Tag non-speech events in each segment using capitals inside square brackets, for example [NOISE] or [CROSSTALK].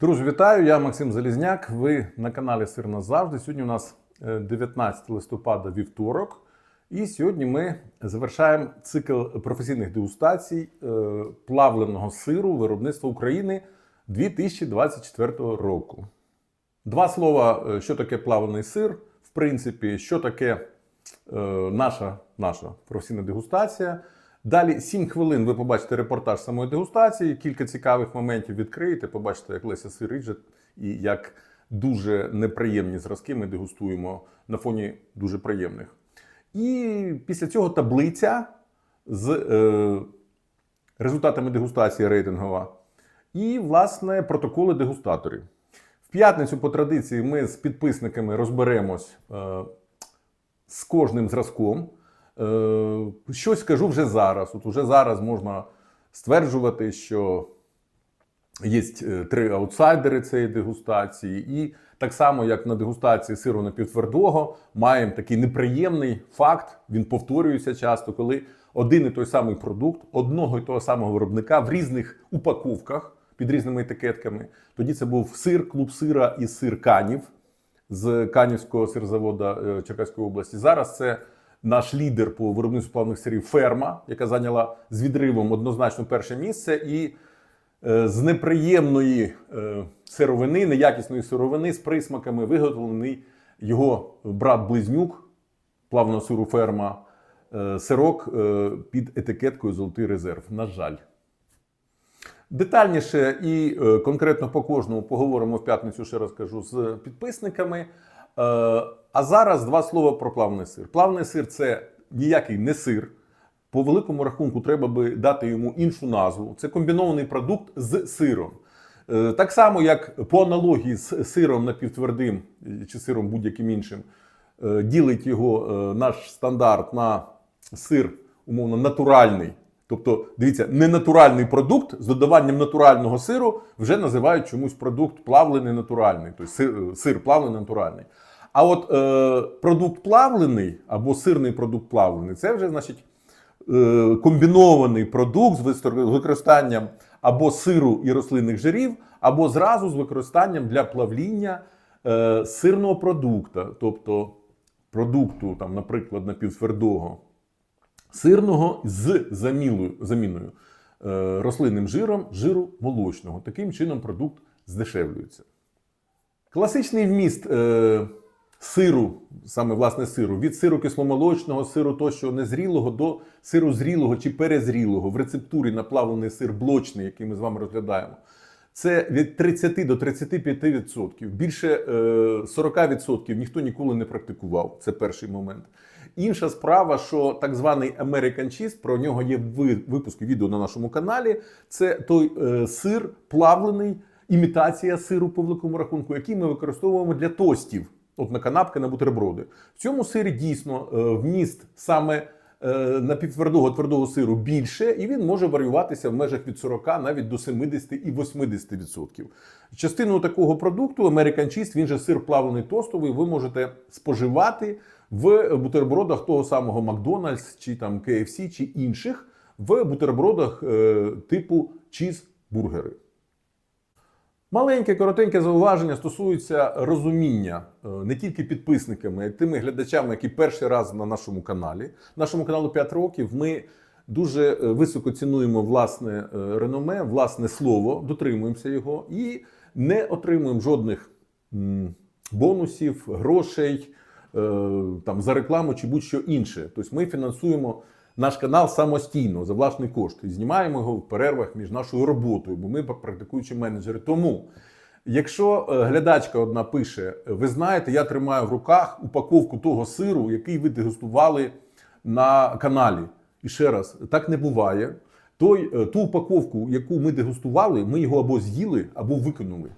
Друзі, вітаю! Я Максим Залізняк. Ви на каналі Сир назавжди. Сьогодні у нас е, 19 листопада вівторок. І сьогодні ми завершаємо цикл професійних дегустацій е, плавленого сиру виробництва України 2024 року. Два слова, е, що таке плавлений сир, в принципі, що таке е, наша, наша професійна дегустація. Далі 7 хвилин ви побачите репортаж самої дегустації, кілька цікавих моментів відкриєте, побачите, як Леся сир і як дуже неприємні зразки ми дегустуємо на фоні дуже приємних. І після цього таблиця з е, результатами дегустації рейтингова і, власне, протоколи дегустаторів. В п'ятницю, по традиції, ми з підписниками розберемось е, з кожним зразком. Е, щось скажу вже зараз. От уже зараз можна стверджувати, що є е, три аутсайдери цієї дегустації, і так само, як на дегустації сиру напівтвердого, маємо такий неприємний факт. Він повторюється часто, коли один і той самий продукт одного і того самого виробника в різних упаковках під різними етикетками. Тоді це був сир, клуб сира і сир канів з Канівського сирзавода е, Черкаської області. Зараз це наш лідер по виробництву плавних сирів ферма, яка зайняла з відривом однозначно перше місце. І е, з неприємної е, сировини, неякісної сировини з присмаками виготовлений його брат-близнюк плавного сиру ферма. е, Сирок під етикеткою Золотий резерв. На жаль. Детальніше і конкретно по кожному поговоримо в п'ятницю, ще раз кажу, з підписниками. А зараз два слова про плавний сир. Плавний сир це ніякий не сир. По великому рахунку треба би дати йому іншу назву. Це комбінований продукт з сиром. Е, Так само, як по аналогії з сиром напівтвердим е, чи сиром будь-яким іншим, е, ділить його наш стандарт на сир, умовно, натуральний. Тобто, дивіться, ненатуральний продукт з додаванням натурального сиру вже називають чомусь продукт плавлений натуральний, тобто сир, сир плавлений натуральний. А от е, продукт плавлений або сирний продукт плавлений це вже значить е, комбінований продукт з використанням або сиру і рослинних жирів, або зразу з використанням для плавління е, сирного продукту, тобто продукту, там, наприклад, напівтвердого сирного з замілою, заміною е, рослинним жиром жиру молочного. Таким чином продукт здешевлюється. Класичний вміст е, сиру, саме власне сиру, від сиру кисломолочного, сиру тощо незрілого до сиру зрілого чи перезрілого в рецептурі наплавлений сир блочний, який ми з вами розглядаємо. Це від 30 до 35%. Більше е, 40% ніхто ніколи не практикував. Це перший момент. Інша справа, що так званий American Cheese, про нього є ви- випуски відео на нашому каналі. Це той е, сир плавлений, імітація сиру по великому рахунку, який ми використовуємо для тостів. От на канапки, на бутерброди. В цьому сирі дійсно е, вміст саме е, напівтвердого твердого сиру більше, і він може варіюватися в межах від 40 навіть до 70 і 80%. Частину такого продукту American Cheese, він же сир плавлений тостовий, ви можете споживати в бутербродах того самого Макдональдс чи там KFC чи інших в бутербродах е, типу чізбургери. Маленьке, коротеньке зауваження стосується розуміння е, не тільки підписниками, а й тими глядачами, які перший раз на нашому каналі. Нашому каналу 5 років. Ми дуже е, високо цінуємо власне е, реноме, власне слово, дотримуємося його і не отримуємо жодних бонусів, грошей там за рекламу чи будь-що інше. Тобто ми фінансуємо наш канал самостійно за власний кошт і знімаємо його в перервах між нашою роботою, бо ми практикуючі менеджери. Тому, якщо е, глядачка одна пише: ви знаєте, я тримаю в руках упаковку того сиру, який ви дегустували на каналі. І ще раз, так не буває. Той, е, ту упаковку, яку ми дегустували, ми його або з'їли, або викинули.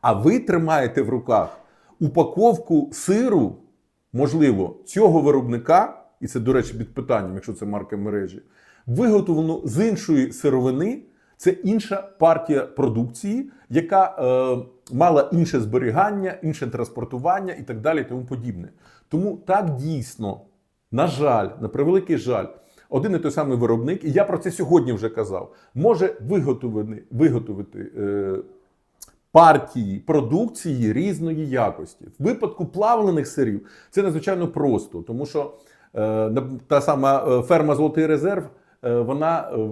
А ви тримаєте в руках упаковку сиру, можливо, цього виробника, і це, до речі, під питанням, якщо це марка мережі, виготовлено з іншої сировини. Це інша партія продукції, яка е, мала інше зберігання, інше транспортування і так далі, і тому подібне. Тому так дійсно, на жаль, на превеликий жаль, один і той самий виробник, і я про це сьогодні вже казав, може виготовити, виготовити е, партії продукції різної якості. В випадку плавлених сирів це надзвичайно просто, тому що та сама е, ферма Золотий резерв е, вона е,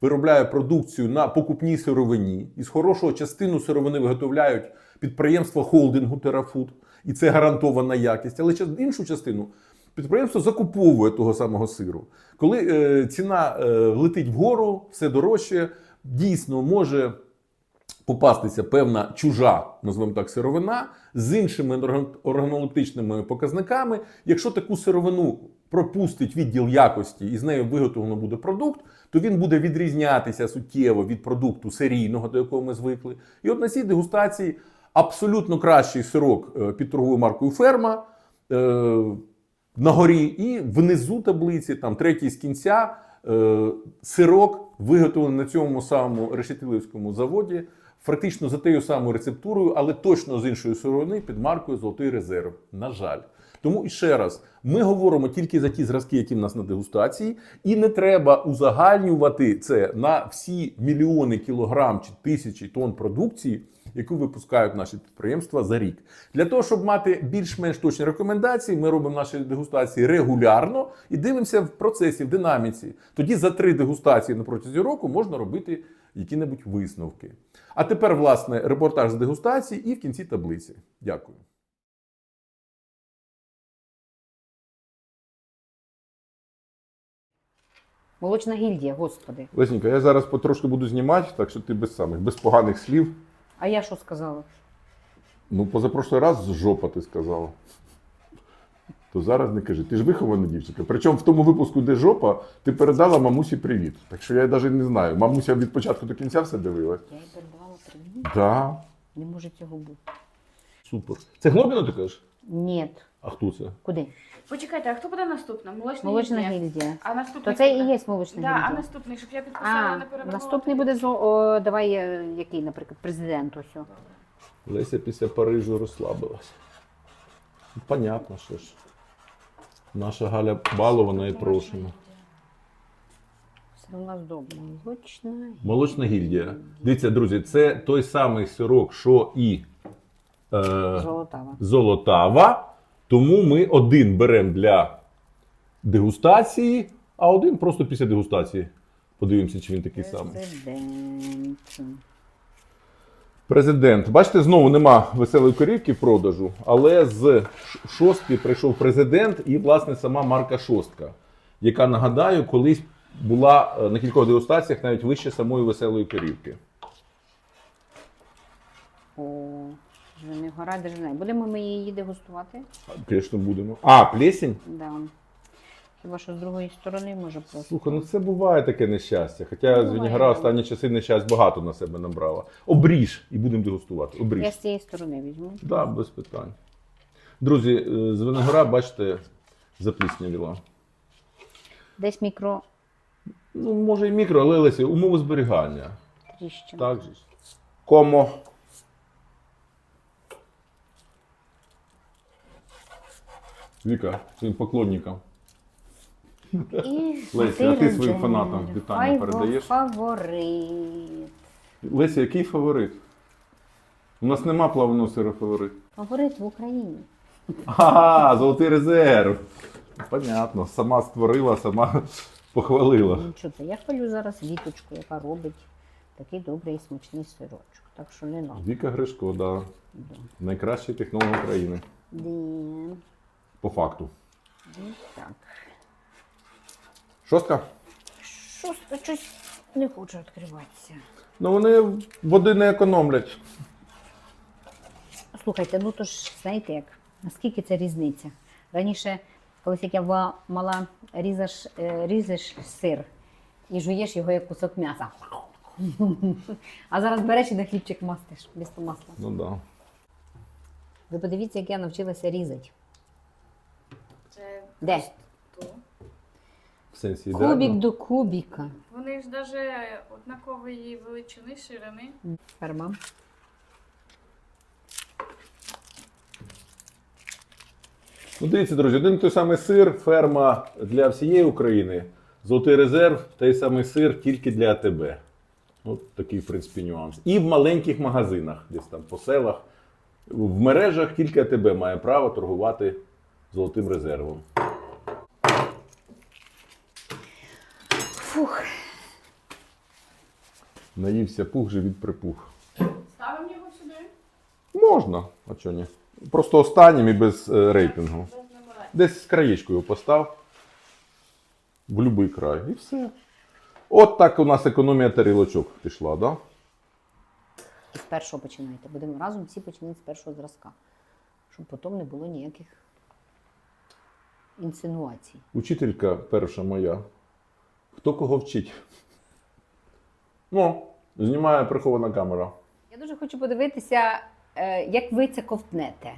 виробляє продукцію на покупній сировині, і з хорошого частину сировини виготовляють підприємства холдингу Терафуд, і це гарантована якість. Але іншу частину підприємство закуповує того самого сиру. Коли е, ціна е, летить вгору, все дорожче, дійсно може попастися певна чужа, назвемо так, сировина з іншими органолептичними показниками. Якщо таку сировину пропустить відділ якості і з нею виготовлено буде продукт, то він буде відрізнятися суттєво від продукту серійного, до якого ми звикли. І от на цій дегустації абсолютно кращий сирок е, під торговою маркою ферма. е, на горі, і внизу таблиці, там третій з кінця, е, сирок виготовлений на цьому самому решетилівському заводі, фактично за тією самою рецептурою, але точно з іншої сировини під маркою Золотий резерв. На жаль. Тому і ще раз, ми говоримо тільки за ті зразки, які в нас на дегустації, і не треба узагальнювати це на всі мільйони кілограм чи тисячі тонн продукції, яку випускають наші підприємства за рік. Для того, щоб мати більш-менш точні рекомендації, ми робимо наші дегустації регулярно і дивимося в процесі, в динаміці. Тоді за три дегустації на протязі року можна робити які-небудь висновки. А тепер, власне, репортаж з дегустації і в кінці таблиці. Дякую. Молочна гільдія, господи. Лесенька, я зараз потрошки буду знімати, так що ти без самих, без поганих слів. А я що сказала? Ну, позапрошлий раз з жопа ти сказала. То зараз не кажи. Ти ж вихована дівчинка. Причому в тому випуску, де жопа, ти передала мамусі привіт. Так що я навіть не знаю. Мамуся від початку до кінця все дивилась. Я їй передавала привіт. Да. Не може цього бути. Супер. Це Глобіно ти кажеш? Ні. А хто це? Куди? Почекайте, а хто буде наступна? Молочна, Молочна гільдія? гільдія. А наступний То це хто і буде? є молочна Да, а гільдія. наступний, щоб я підписала, А, не передавала. наступний буде зо- о, давай, е, який, наприклад, президент ось. Леся після Парижу розслабилась. Ну, Понятно, що ж. Наша Галя балована і прошена. Все у нас добре. Молочна гільдія. Молочна гільдія. Дивіться, друзі, це той самий сирок, що і е, Золотава. золотава. Тому ми один беремо для дегустації, а один просто після дегустації. Подивимося, чи він такий самий. Президент. Президент. Бачите, знову нема веселої корівки в продажу, але з шостки прийшов президент і, власне, сама марка шостка, яка, нагадаю, колись була е, на кількох дегустаціях навіть вище самої веселої корівки. О, не гора держина. Будемо ми її дегустувати? Звісно, будемо. А, плесень? Да. Хіба що з другої сторони може просто. Слухай, ну це буває таке нещастя. Хоча Звенігра да. останні часи нещасть багато на себе набрала. Обріж і будемо дегустувати. Обріж. Я з цієї сторони візьму. Так, да, без питань. Друзі, е, Звенигора, бачите, запліснявіла. Десь мікро Ну, може і мікро, але Лесі, умови зберігання. тріщин. Так же. Комо. Віка, своїм поклонникам. І Леся, а ти своїм фанатам вітання передаєш? Фаворит. Леся, який фаворит? У нас нема плавного сира фаворит. Фаворит в Україні. Ага, золотий резерв. Понятно, сама створила, сама похвалила. Ну що? Я хвалю зараз віточку, яка робить такий добрий і смачний сирочок. Так що не надо. Віка Гришко, да. Найкращий технолог України. Де? По факту. Так. Шостка? Це щось не хоче відкриватися. Ну вони води не економлять. Слухайте, ну то ж знаєте як, наскільки це різниця? Раніше, колись як я була мала, різаш, е, різеш сир і жуєш його як кусок м'яса. [LAUGHS] А зараз береш і на хлібчик мастиш без масла. Ну да. Ви подивіться, як я навчилася різати. Де? В сенсі Кубік ідеально. до кубіка. Вони ж навіть однакової величини, ширини. Ферма. Ну, дивіться, друзі, один і той самий сир, ферма для всієї України. Золотий резерв, той самий сир тільки для АТБ. От такий, в принципі, нюанс. І в маленьких магазинах, десь там по селах. В мережах тільки АТБ має право торгувати золотим резервом. Фух. Наївся пух, живіт припух. Ставимо його сюди. Можна, а чого ні? Просто останнім і без е, рейтингу. Без. Десь з краєчкою постав. В будь-який край. І все. От так у нас економія тарілочок пішла, да? І з першого починайте. Будемо разом всі починати з першого зразка. Щоб потім не було ніяких інсинуацій. Учителька перша моя. Хто кого вчить? Ну, знімає прихована камера. Я дуже хочу подивитися, е, як ви це ковтнете.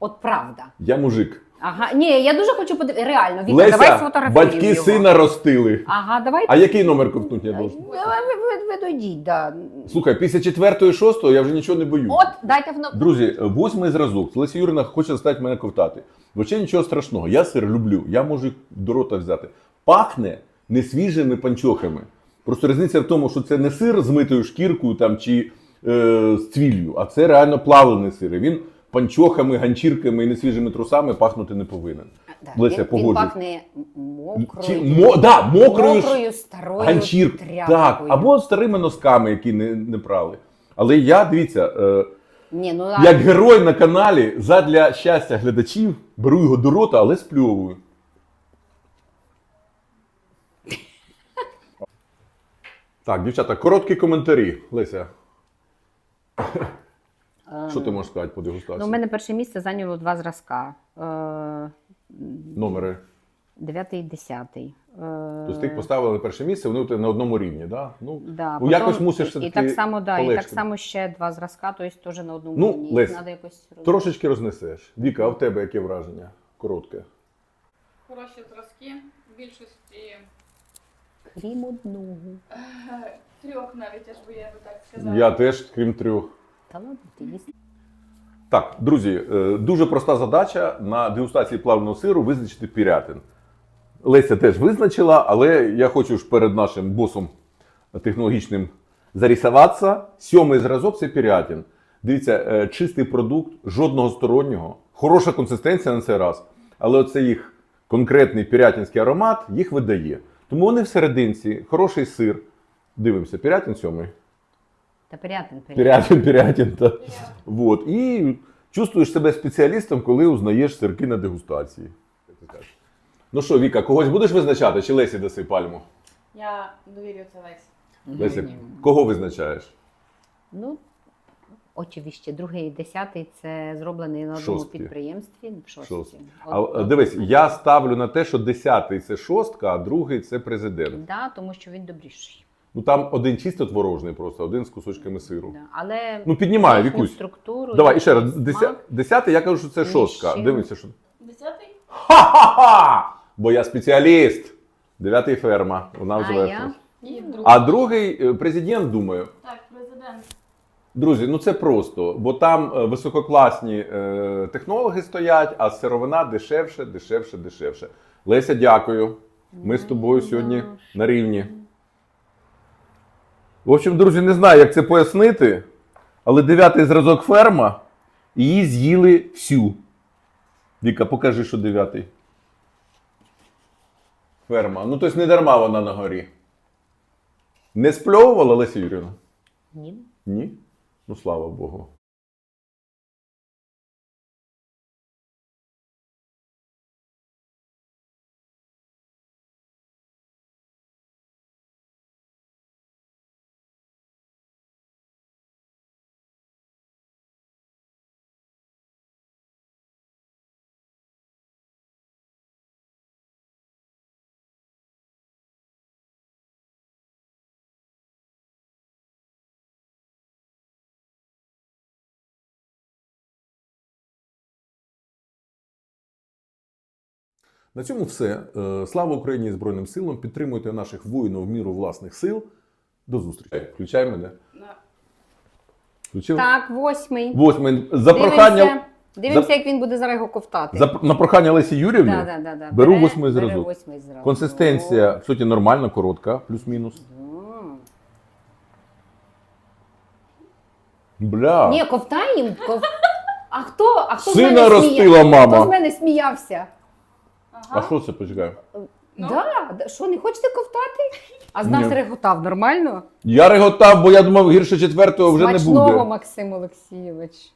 От правда. Я мужик. Ага, ні, я дуже хочу подивитися. Реально, Віка, Леся, давай сфотографуємо батьки його. сина ростили. Ага, давай. А який номер ковтнуть я должен? ви, ви, ви, дойдіть, да. Слухай, після четвертої, шостого я вже нічого не боюсь. От, дайте в Друзі, восьмий зразок. Леся Юрина хоче заставити мене ковтати. Взагалі нічого страшного. Я сир люблю, я можу до рота взяти. Пахне не свіжими панчохами. Просто різниця в тому, що це не сир з митою шкіркою там, чи е, з цвіллю, а це реально плавлений сир. І він панчохами, ганчірками і несвіжими трусами пахнути не повинен. Да, Леся, він, він погоджуюсь. пахне мокрою, Чи, мо, да, мокрою, ж мокрою старою ганчірк, тряпкою. так, або старими носками, які не, не прали. Але я, дивіться, е, Ні, ну, а- як герой на каналі, задля щастя глядачів, беру його до рота, але спльовую. Так, дівчата, короткі коментарі. Леся, що ти можеш сказати по дегустації? Ну, у мене перше місце зайняло два зразка. Е, Номери. Дев'ятий і десятий. Е, Тобто ти поставили на перше місце, вони на одному рівні, да? Ну, Да, ну якось мусиш все-таки і так само, да, і так само ще два зразка, тобто теж на одному Ну, рівні. Лесь, Надо якось Трошечки рознесеш. Віка, а в тебе яке враження? Коротке. Хороші зразки. В більшості Крім одного. е, трьох навіть, аж би я би так сказала. Я теж, крім трьох. Та ладно, ти їсть. Так, друзі, е, дуже проста задача на дегустації плавного сиру визначити пірятин. Леся теж визначила, але я хочу ж перед нашим босом технологічним зарисуватися. Сьомий зразок це пірятин. Дивіться, е, чистий продукт, жодного стороннього, хороша консистенція на цей раз, але оце їх конкретний пірятинський аромат їх видає. Тому вони в серединці, хороший сир. Дивимося, пірятин сьомий. Та порятин, порятин. Пірятин, пірятин. Та. Вот. І чувствуєш себе спеціалістом, коли узнаєш сирки на дегустації. Ну що, Віка, когось будеш визначати, чи Лесі даси пальму? Я довірю це Лесі. Леся, кого визначаєш? Ну, очевидно, другий і десятий це зроблений на одному Шостий. підприємстві. В шостій. Шостий. А, от- дивись, я ставлю на те, що десятий це шостка, а другий це президент. Да, тому що він добріший. Ну там один чисто творожний, просто один з кусочками сиру. Да. Але Ну піднімаю, їхню Вікусь. структуру. Давай, і ще раз. Деся... Десятий, я кажу, що це Ні шостка. Дивимося, що. Десятий? Ха-ха-ха! Бо я спеціаліст. Дев'ятий ферма. Вона А вже я? І другий. А другий е, президент, думаю. Так, президент. Друзі, ну це просто, бо там е, висококласні е, технологи стоять, а сировина дешевше, дешевше, дешевше. Леся, дякую. Ми з тобою сьогодні на рівні. В общем, друзі, не знаю, як це пояснити, але дев'ятий зразок ферма, її з'їли всю. Віка, покажи, що дев'ятий. Ферма. Ну, тобто не дарма вона на горі. Не спльовувала Леся Юрівна? Ні. Ні? Ну, слава Богу. На цьому все. Е, Слава Україні і Збройним силам. Підтримуйте наших воїнів в міру власних сил. До зустрічі. Включай мене. На Включив? Так, восьмий. Восьмий. За прохання, Дивимося, як він буде зараз його ковтати. за, на прохання Лесі Юрівни Да, да, да, да. беру Бере- восьмий зразок. зразок. консистенція, в суті, нормальна, коротка, плюс-мінус. Бля. Ні, ковтаємо. Ков... А хто? А хто з Сина мене ростила смія- мама. Хто з мене сміявся? А що це почекай? Ну. Да? Що, не хочете ковтати? А з нас Ні. реготав нормально? Я реготав, бо я думав, гірше четвертого вже не Смачного, буде. Максим Олексійович.